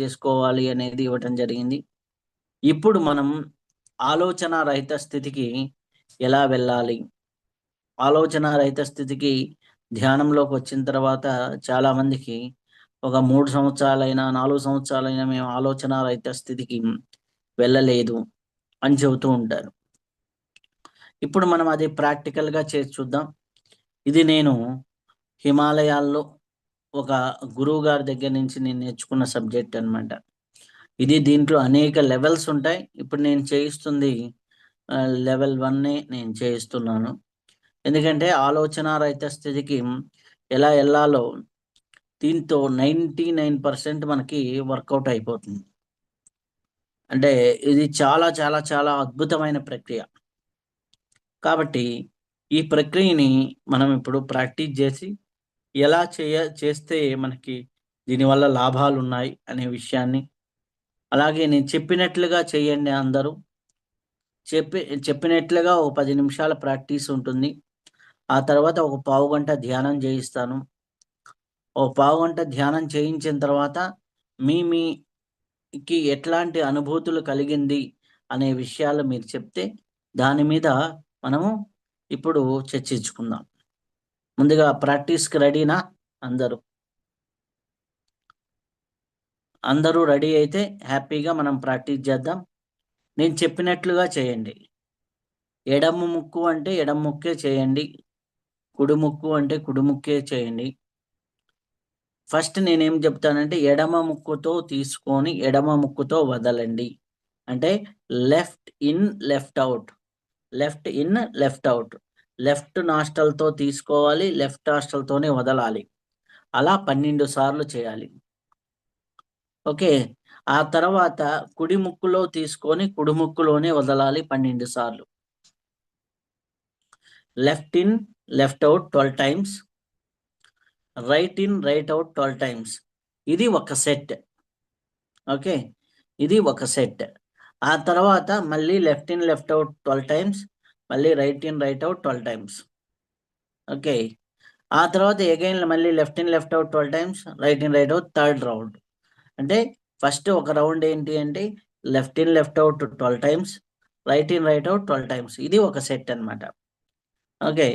చేసుకోవాలి అనేది ఇవ్వటం జరిగింది. ఇప్పుడు మనం ఆలోచన రహిత స్థితికి ఎలా వెళ్ళాలి? ఆలోచన రహిత స్థితికి ధ్యానంలోకి వచ్చిన తర్వాత చాలా మందికి ఒక మూడు సంవత్సరాలైనా నాలుగు సంవత్సరాలైనా మేము ఆలోచన రహిత స్థితికి వెళ్ళలేదు అని చెబుతూ ఉంటారు. ఇప్పుడు మనం అది ప్రాక్టికల్గా చేసి చూద్దాం. ఇది నేను హిమాలయాల్లో ఒక గురువు గారి దగ్గర నుంచి నేను నేర్చుకున్న సబ్జెక్ట్ అనమాట ఇది దీంట్లో అనేక లెవెల్స్ ఉంటాయి. ఇప్పుడు నేను చేయిస్తుంది లెవెల్ వన్నే నేను చేయిస్తున్నాను. ఎందుకంటే ఆలోచన రహిత స్థితికి ఎలా వెళ్ళాలో దీంతో నైంటీ నైన్ పర్సెంట్ మనకి వర్కౌట్ అయిపోతుంది. అంటే ఇది చాలా చాలా చాలా అద్భుతమైన ప్రక్రియ. కాబట్టి ఈ ప్రక్రియని మనం ఇప్పుడు ప్రాక్టీస్ చేసి ఎలా చేయ చేస్తే మనకి దీనివల్ల లాభాలు ఉన్నాయి అనే విషయాన్ని. అలాగే నేను చెప్పినట్లుగా చేయండి అందరూ. చెప్పి చెప్పినట్లుగా ఒక పది నిమిషాల ప్రాక్టీస్ ఉంటుంది. ఆ తర్వాత ఒక పావు గంట ధ్యానం చేయిస్తాను. ఒక పావు గంట ధ్యానం చేయించిన తర్వాత మీ మీకి ఎట్లాంటి అనుభూతులు కలిగింది అనే విషయాలు మీరు చెప్తే దాని మీద మనము ఇప్పుడు చర్చించుకుందాం. ముందుగా ప్రాక్టీస్కి రెడీనా? అందరూ. అందరూ రెడీ అయితే హ్యాపీగా మనం ప్రాక్టీస్ చేద్దాం. నేను చెప్పినట్లుగా చేయండి. ఎడమ ముక్కు అంటే ఎడమ ముక్కే చేయండి. కుడి ముక్కు అంటే కుడి ముక్కే చేయండి. ఫస్ట్ నేనేం చెప్తానంటే ఎడమ ముక్కుతో తీసుకొని ఎడమ ముక్కుతో వదలండి. అంటే left in left out. Left in left out. Left నాస్టల్తో తీసుకోవాలి లెఫ్ట్ నాస్టల్తోనే వదలాలి. అలా పన్నెండు సార్లు చేయాలి. ఓకే ఆ తర్వాత కుడి ముక్కులో తీసుకొని కుడి ముక్కులోనే వదలాలి పన్నెండు సార్లు. Left in left out twelve times. Right in right out twelve times. ఇది ఒక సెట్. ఓకే ఇది ఒక సెట్. ఆ తర్వాత మళ్ళీ left in left out twelve times. మళ్ళీ right in right out twelve times okay ఆ తర్వాత ఎగైన్ మళ్ళీ left in left out twelve times right in right out third round అంటే ఫస్ట్ ఒక రౌండ్ ఏంటి అంటే left in left out twelve times right in right out twelve times ఇది ఒక set అన్నమాట. ఓకే